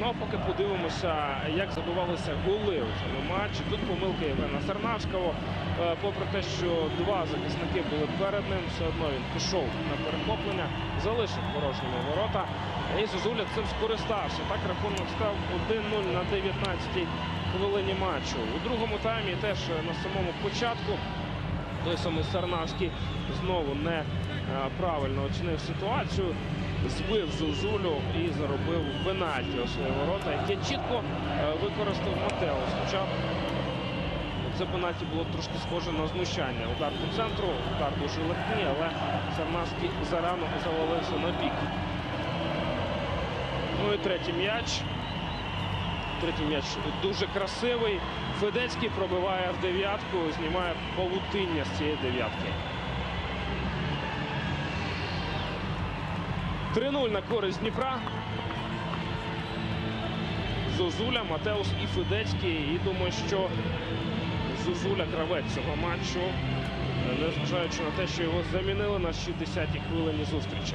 Ну а поки подивимося, як забивалися голи у цьому матчі. Тут помилка Євгена Сарнавського. Е, Попри те, що два захисники були перед ним, все одно він пішов на перехоплення, залишив порожніми ворота. І Зозуля цим скористався. Так рахунок став 1-0 на 19-й хвилині матчу. У другому таймі теж на самому початку той самий Сарнавський знову не правильно оцінив ситуацію, збив Зозулю і заробив пенальті у свої ворота, яке чітко е, використав Матеус. Хоча це пенальті було трошки схоже на знущання. Удар по центру, удар дуже легкий, але Сарнавський зарано завалився на бік. Ну і третій м'яч. Третій м'яч дуже красивий. Федецький пробиває в дев'ятку, знімає павутиння з цієї дев'ятки. 3-0 на користь Дніпра. Зозуля, Матеус і Федецький. І думаю, що Зозуля гравець цього матчу, незважаючи на те, що його замінили на 60-й хвилині зустрічі.